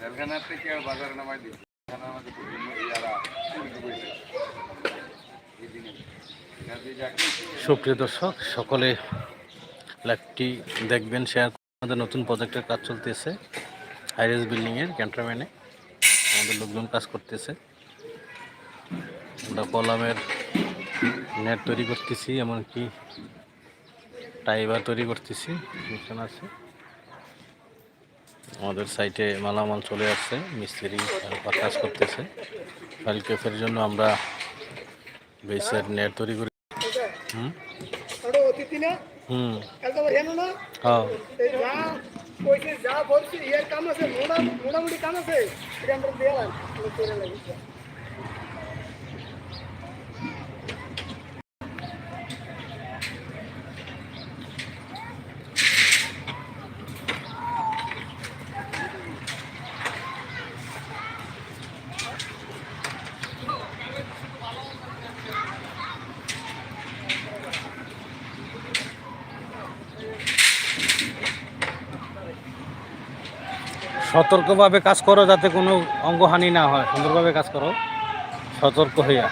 জেলখানার থেকে আর বাজারে নামাই আমাদের ইয়ারা সুপ্রিয় দর্শক সকলে লাইভটি দেখবেন শেয়ার আমাদের নতুন প্রজেক্টের কাজ চলতেছে। হাইরেস বিল্ডিংয়ের ক্যান্টনমেন্টে আমাদের লোকজন কাজ করতেছে। আমরা কলামের নেট তৈরি করতেছি এমনকি টাইবার তৈরি করতেছি মিশন আছে। আমাদের সাইটে মালামাল চলে আসছে মিস্ত্রি কাজ করতেছে। ফাইল কেফের জন্য আমরা বেসের নেট তৈরি করি। হুম? হুম। হ্যাঁ। যা বলছি এর কাম আছে মোটামুটি কাম আছে এটা আমরা দিলাম সতর্কভাবে কাজ করো যাতে কোনো অঙ্গহানি না হয়। সুন্দরভাবে কাজ করো। সতর্ক হইয়া।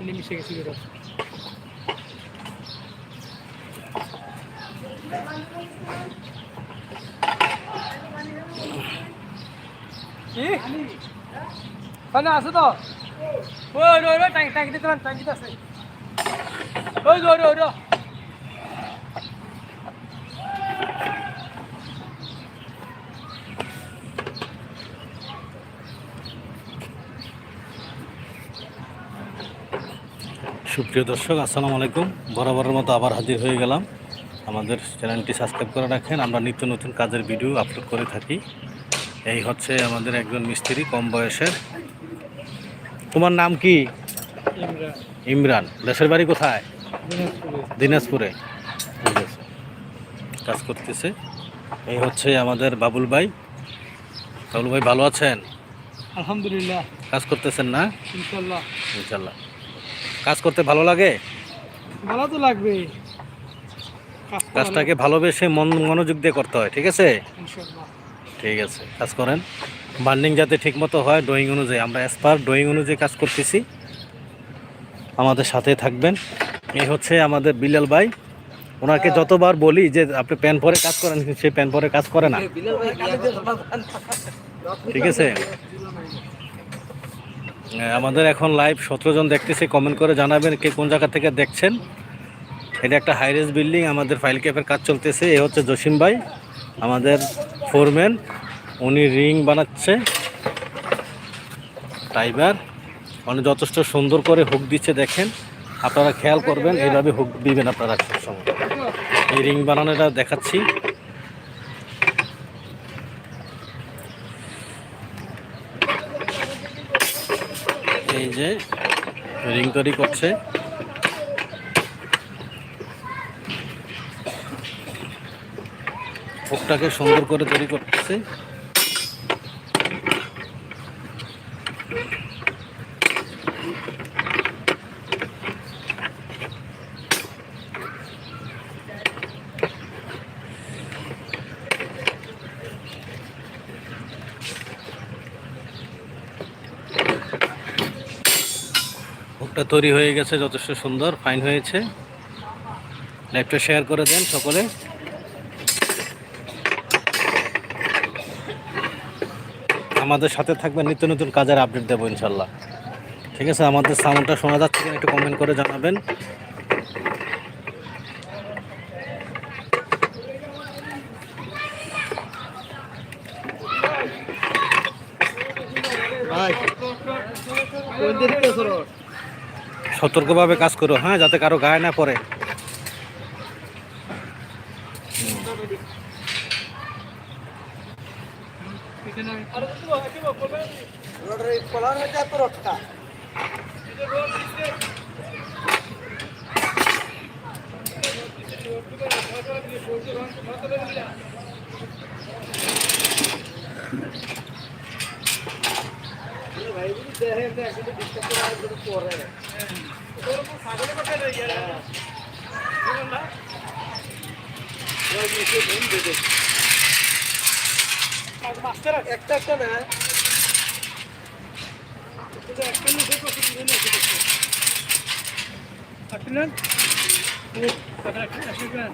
ইনি মিশে গেছি এটা মানে আছে তো। ওই ট্যাঙ্কি ট্যাঙ্কি দিতে ট্যাঙ্কি আছে। ওই ওই ওই ওই। সুপ্রিয় দর্শক, আসসালামু আলাইকুম। বরাবরের মতো আবার হাজির হয়ে গেলাম। আমাদের চ্যানেলটি সাবস্ক্রাইব করে রাখেন। আমরা নিত্য নতুন কাজের ভিডিও আপলোড করে থাকি। এই হচ্ছে আমাদের একজন মিস্ত্রি কম বয়সের। তোমার নাম কি? ইমরান। দেশের বাড়ি কোথায়? দিনাজপুরে। কাজ করতেছে। এই হচ্ছে আমাদের বাবুল ভাই। বাবুল ভাই ভালো আছেন? আলহামদুলিল্লাহ। কাজ করতেছেন না? ইনশাল্লাহ। ইনশাল্লাহ। কাজ করতে ভালো লাগে? ভালো তো লাগবে। কাজটাকে ভালোবেসে মন মনোযোগ দিয়ে করতে হয় ঠিক আছে? ইনশাল্লাহ। ঠিক আছে, কাজ করেন। বান্ডিং যাতে ঠিকমতো হয়, ড্রয়িং অনুযায়ী। আমরা এসপার ড্রয়িং অনুযায়ী কাজ করতেছি। আমাদের সাথে থাকবেন। এই হচ্ছে আমাদের বিলাল ভাই। ওনাকে যতবার বলি যে আপনি প্যান পরে কাজ করেন সে প্যান পরে কাজ করে না। ঠিক আছে? আমাদের এখন লাইভ সতেরো জন দেখতেছে। কমেন্ট করে জানাবেন কে কোন জায়গা থেকে দেখছেন। এটা একটা হাইরেস বিল্ডিং আমাদের ফাইল ক্যাপের কাজ চলতেছে। এ হচ্ছে জসিম ভাই। আমাদের ফোরম্যান, উনি রিং বানাচ্ছে। টাইবার মানে যথেষ্ট সুন্দর করে হুক দিচ্ছে, দেখেন। আপনারা খেয়াল করবেন, এইভাবে হুক দিবেন আপনারা সবসময়। এই রিং বানানোটা দেখাচ্ছি। এই যে রিং তৈরি করছে। হুকটাকে সুন্দর করে তৈরি করতেছে। হুকটা তৈরি হয়ে গেছে, যথেষ্ট সুন্দর ফাইন হয়েছে। লাইভটা শেয়ার করে দেন সকলে। আমাদের সাথে থাকবেন নিত্য নতুন কাজের আপডেট দেবো ইনশাল্লাহ। ঠিক আছে আমাদের সাউন্ডটা শোনা যাচ্ছে কিনা একটু কমেন্ট করে জানাবেন। সতর্কভাবে কাজ করো হ্যাঁ যাতে কারও গায়ে না পড়ে। একটা একটা না Akınan. Evet. Akınan. Hadi hadi hadi hadi hadi.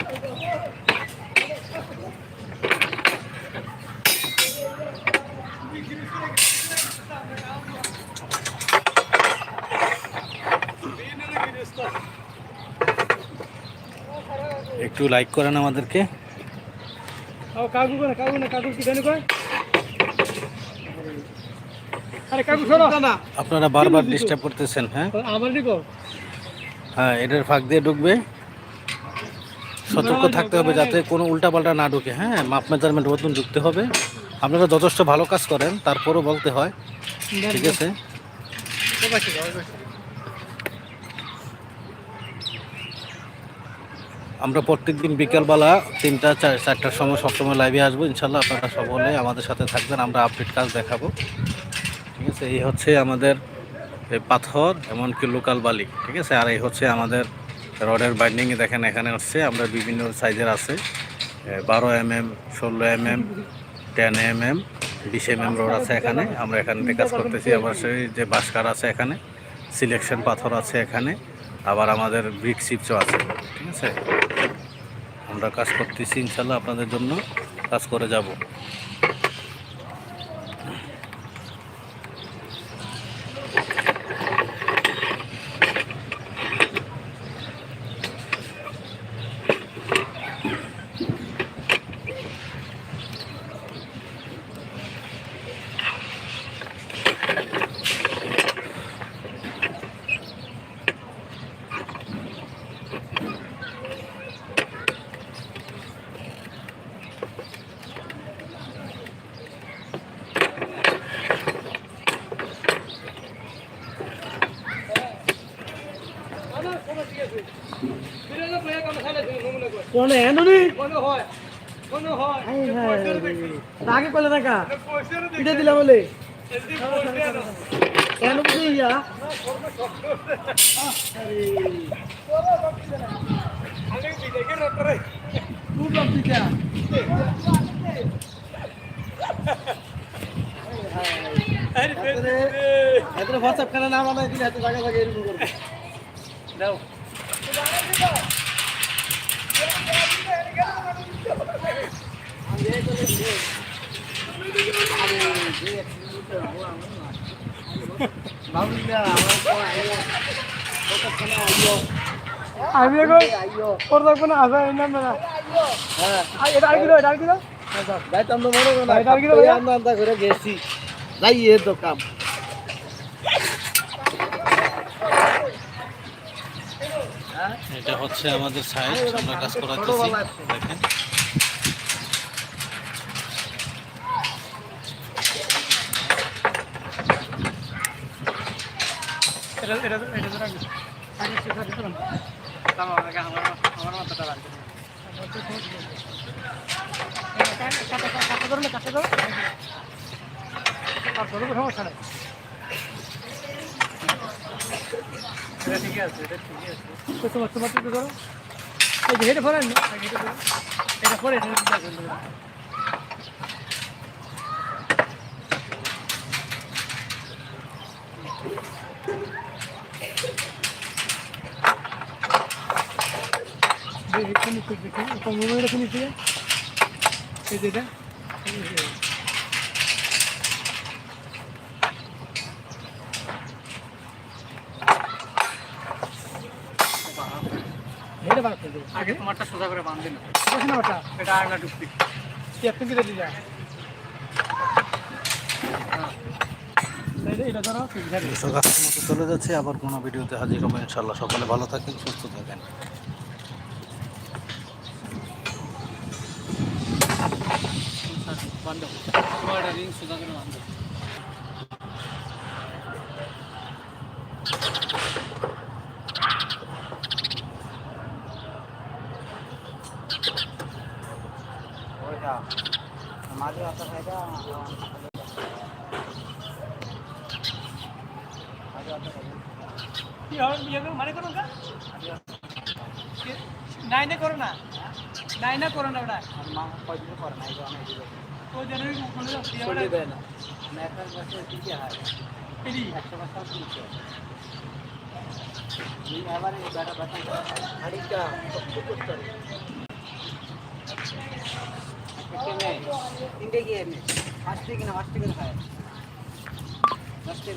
একটু লাইক করেন আমাদেরকে। আপনারা বারবার ডিস্টার্ব করতেছেন হ্যাঁ? হ্যাঁ এটার ফাঁক দিয়ে ঢুকবে। সতর্ক থাকতে হবে যাতে কোনো উল্টাপাল্টা না ঢুকে হ্যাঁ? মাপ মেজারমেন্ট মতন ঢুকতে হবে। আপনারা যথেষ্ট ভালো কাজ করেন তারপরও বলতে হয়। ঠিক আছে? আমরা প্রত্যেকদিন বিকালবেলা তিনটা, চার, চারটার সময় সবসময় লাইভে আসব। ইনশাল্লাহ আপনারা সকলে আমাদের সাথে থাকবেন, আমরা আপডেট কাজ দেখাবো। ঠিক আছে? এই হচ্ছে আমাদের পাথর, এমনকি লোকাল বালি। ঠিক আছে? আর এই হচ্ছে আমাদের রডের বাইন্ডিং দেখেন, এখানে হচ্ছে আমরা বিভিন্ন সাইজের আছে। বারো এম এম ষোলো M M ten M M বিশ এম এম রড আছে এখানে। আমরা এখান থেকে কাজ করতেছি। আবার সেই যে বাসকার আছে এখানে। সিলেকশন পাথর আছে এখানে। আবার আমাদের ব্রিক চিপসও আছে। ঠিক আছে? আমরা কাজ করতেছি ইনশাল্লাহ আপনাদের জন্য কাজ করে যাব। কোন এনুনি কোন হয় কোন হয়। আগে কইলে টাকা পিঠে দিলা বলে। কেন বুঝি ইয়া কে হোয়াটসঅ্যাপ খানা না বানাই দিলে এত জায়গা জায়গা এরকম করবে। দাও। আমি এখন ওর দেখব না আসা এই নাম না এটা আর কিলো এটা আর কিলো যাইতাম তো মনে করো না এটা আর কি রে ভাইয়া? আন্দা আন্দা করে গেছি। যাই এ তো কাম। এটা হচ্ছে আমাদের সাইড আমরা কাজ করাতেছি দেখেন। সমস্যা নেই এটা ঠিকই আছে এটা ঠিকই আছে তো তোমার তোমার তো করো এই যে হেডে ফরেন এটা পরে দেখি কোন দিক কোন মোবাইলটা কোন দিকে এই যে এটা এই যে। হেডে বানাতে দেবো আগে তোমারটা সোজা করে বাঁধবে না। না এটা আগলা ডুবতি কি আপনি কি দিতে যায় এটা ধরো ঠিক আছে মতো চলে যাচ্ছে। আবার কোনো ভিডিওতে হাজির হব ইনশাল্লাহ সকালে ভালো থাকেন সুস্থ থাকেন। বান্ধব। রিং সোজা করে বাঁধবে কি হবে বিয়ে করো মানে করো না করো না করো না ওটা মা কয়দিন পর নাই তো অনেক দিন তো জানো কোন বিয়ে চলে করে দেয় না মেকার কাছে ঠিকই হয় একশো পাঁচটা তুলছে এবারে বেটা বেটা হাড়িটা করতে? তিনটে এমনি ফার্স্টে কিনা ফার্স্টে করে খায় ফার্স্টে